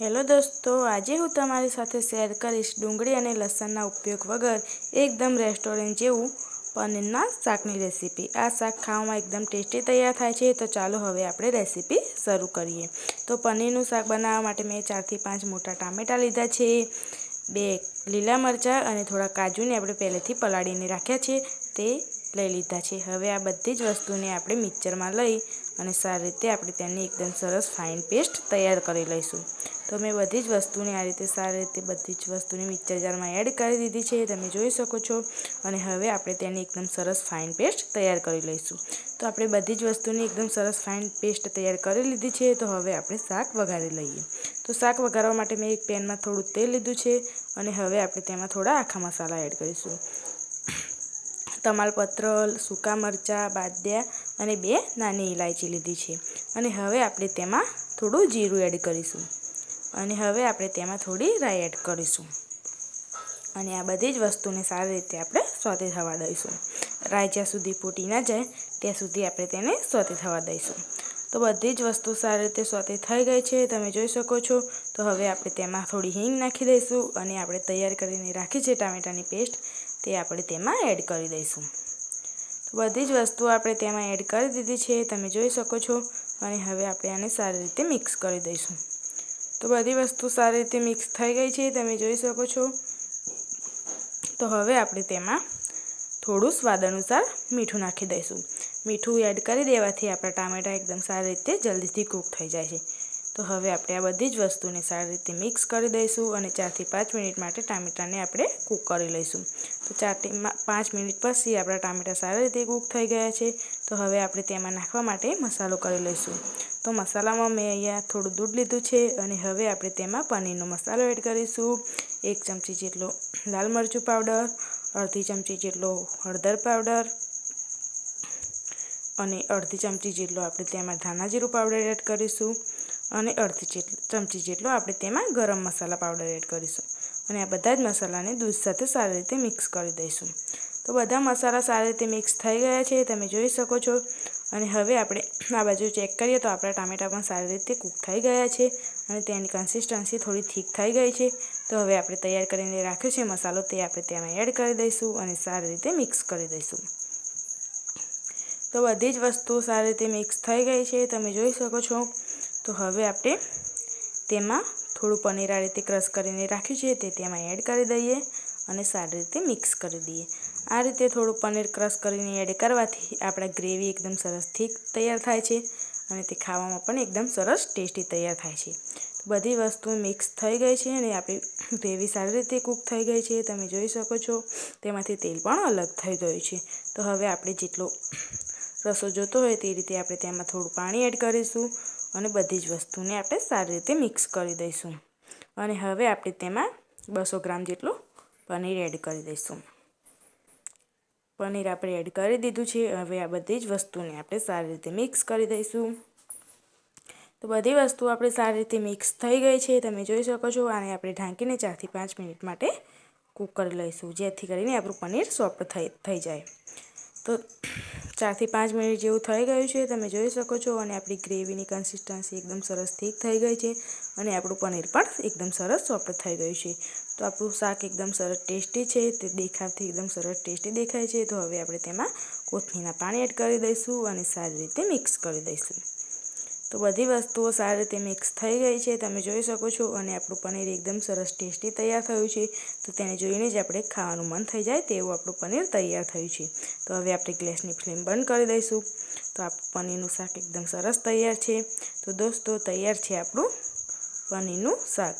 Hello દોસ્તો, આજે હું તમારી સાથે શેર કરીશ ડુંગળી અને લસણના ઉપયોગ વગર એકદમ રેસ્ટોરન્ટ જેવું પનીરના શાકની રેસીપી. આ શાક ખાવામાં એકદમ ટેસ્ટી તૈયાર થાય છે, તો ચાલો હવે આપણે રેસીપી શરૂ કરીએ. તો પનીરનું શાક બનાવવા માટે મેં ચારથી પાંચ મોટા ટામેટાં લીધા છે, બે લીલા મરચાં અને થોડા કાજુને આપણે પહેલેથી પલાળીને રાખ્યા છે, તે લઈ લીધા છે. હવે આ બધી જ વસ્તુને આપણે મિક્સરમાં લઈ અને સારી રીતે આપણે તેની એકદમ સરસ ફાઇન પેસ્ટ તૈયાર કરી લઈશું. તો મેં બધી જ વસ્તુને આ રીતે સારી રીતે બધી જ વસ્તુને મિક્સર જારમાં એડ કરી દીધી છે તમે જોઈ શકો છો. અને હવે આપણે તેની એકદમ સરસ ફાઇન પેસ્ટ તૈયાર કરી લઈશું. તો આપણે બધી જ વસ્તુની એકદમ સરસ ફાઇન પેસ્ટ તૈયાર કરી લીધી છે, તો હવે આપણે શાક વઘારી લઈએ. તો શાક વઘારવા માટે મેં એક પેનમાં થોડું તેલ લીધું છે, અને હવે આપણે તેમાં થોડા આખા મસાલા એડ કરીશું. તમાલપત્ર સૂકા મરચાં, બાદિયા અને બે નાની ઇલાયચી લીધી છે. અને હવે આપણે તેમાં થોડું જીરું એડ કરીશું. અને હવે આપણે તેમાં થોડી રાઈ એડ કરીશું. અને આ બધી જ વસ્તુને સારી રીતે આપણે સોતે થવા દઈશું. રાઈ જ્યાં સુધી ફૂટી ના જાય, ત્યાં સુધી આપણે તેને સોતે થવા દઈશું. તો બધી જ વસ્તુ સારી રીતે સોતે થઈ ગઈ છે, તમે જોઈ શકો છો. તો હવે આપણે તેમાં થોડી હિંગ નાખી દઈશું અને આપણે તૈયાર કરીને રાખી છે ટામેટાની પેસ્ટ, તે આપણે તેમાં એડ કરી દઈશું. તો બધી જ વસ્તુ આપણે તેમાં એડ કરી દીધી છે, તમે જોઈ શકો છો. અને હવે આપણે આને સારી રીતે મિક્સ કરી દઈશું. તો બધી વસ્તુ સારી રીતે મિક્સ થઈ ગઈ છે, તમે જોઈ શકો છો. તો હવે આપણે તેમાં થોડું સ્વાદ અનુસાર મીઠું નાખી દઈશું. મીઠું એડ કરી દેવાથી આપણા ટામેટાં એકદમ સારી રીતે જલ્દીથી કૂક થઈ જાય છે. તો હવે આપણે આ બધી જ વસ્તુને સારી રીતે મિક્સ કરી દઈશું અને ચારથી પાંચ મિનિટ માટે ટામેટાને આપણે કૂક કરી લઈશું. તો ચારથી પાંચ મિનિટ પછી આપણા ટામેટાં સારી રીતે કૂક થઈ ગયા છે. તો હવે આપણે તેમાં નાખવા માટે મસાલો કરી લઈશું. તો મસાલામાં મેં અહીંયા થોડું દૂધ લીધું છે અને હવે આપણે તેમાં પનીરનો મસાલો એડ કરીશું. એક ચમચી જેટલો લાલ મરચું પાવડર, અડધી ચમચી જેટલો હળદર પાવડર અને અડધી ચમચી જેટલો આપણે તેમાં ધાણા જીરું પાવડર એડ કરીશું. અને અડધી ચમચી જેટલો આપણે તેમાં ગરમ મસાલા પાવડર એડ કરીશું. અને આ બધા જ મસાલાને દૂધ સાથે સારી રીતે મિક્સ કરી દઈશું. તો બધા મસાલા સારી રીતે મિક્સ થઈ ગયા છે, તમે જોઈ શકો છો. અને હવે આપણે આ બાજુ ચેક કરીએ તો આપણા ટામેટાં પણ સારી રીતે કૂક થઈ ગયા છે અને તેની કન્સિસ્ટન્સી થોડી થીક થઈ ગઈ છે. તો હવે આપણે તૈયાર કરીને રાખ્યો છે મસાલો, તે આપણે તેમાં એડ કરી દઈશું અને સારી રીતે મિક્સ કરી દઈશું. તો બધી જ વસ્તુ સારી રીતે મિક્સ થઈ ગઈ છે, તમે જોઈ શકો છો. તો હવે આપણે તેમાં થોડું પનીર આ રીતે ક્રશ કરીને રાખ્યું છે તે તેમાં એડ કરી દઈએ અને સારી રીતે મિક્સ કરી દઈએ. આ રીતે થોડું પનીર ક્રશ કરીને એડ કરવાથી આપણા ગ્રેવી એકદમ સરસ થીક તૈયાર થાય છે અને તે ખાવામાં પણ એકદમ સરસ ટેસ્ટી તૈયાર થાય છે. બધી વસ્તુ મિક્સ થઈ ગઈ છે અને આપણી ગ્રેવી સારી રીતે કૂક થઈ ગઈ છે. તમે જોઈ શકો છો તેમાંથી તેલ પણ અલગ થઈ ગયું છે. તો હવે આપણે જેટલો રસો જોતો હોય તે રીતે આપણે તેમાં થોડું પાણી એડ કરીશું. અને બધી જ વસ્તુને આપણે સારી રીતે મિક્સ કરી દઈશું. અને હવે આપણે તેમાં બસો ગ્રામ જેટલું પનીર એડ કરી દઈશું. પનીર આપણે એડ કરી દીધું છે. હવે આ બધી જ વસ્તુને આપણે સારી રીતે મિક્સ કરી દઈશું. તો બધી વસ્તુ આપણે સારી રીતે મિક્સ થઈ ગઈ છે. તમે જોઈ શકો છો, આને આપણે ઢાંકીને ચારથી પાંચ મિનિટ માટે કૂક કરી લઈશું, જેથી કરીને આપણું પનીર સોફ્ટ થઈ થઈ જાય. તો ચારથી પાંચ મિનિટ જેવું થઈ ગયું છે, તમે જોઈ શકો છો અને આપણી ગ્રેવીની કન્સિસ્ટન્સી એકદમ સરસ ઠીક થઈ ગઈ છે અને આપણું પનીર પણ એકદમ સરસ સોફ્ટ થઈ ગયું છે. તો આપણું શાક એકદમ સરસ ટેસ્ટી છે, તે દેખાવથી એકદમ સરસ ટેસ્ટી દેખાય છે. તો હવે આપણે તેમાં કોથમીના પાણી એડ કરી દઈશું અને સારી રીતે મિક્સ કરી દઈશું. તો બધી વસ્તુઓ સારી રીતે મિક્સ થઈ ગઈ છે. તમે જોઈ શકો છો અને આપણું પનીર એકદમ સરસ ટેસ્ટી તૈયાર થયું છે. તો તેને જોઈને જ આપણે ખાવાનું મન થઈ જાય તેવું આપણું પનીર તૈયાર થયું છે. તો હવે આપણે ગેસની ફ્લેમ બંધ કરી દઈશું. તો આપણું પનીરનું શાક એકદમ સરસ તૈયાર છે. તો દોસ્તો, તૈયાર છે આપણું પનીરનું શાક.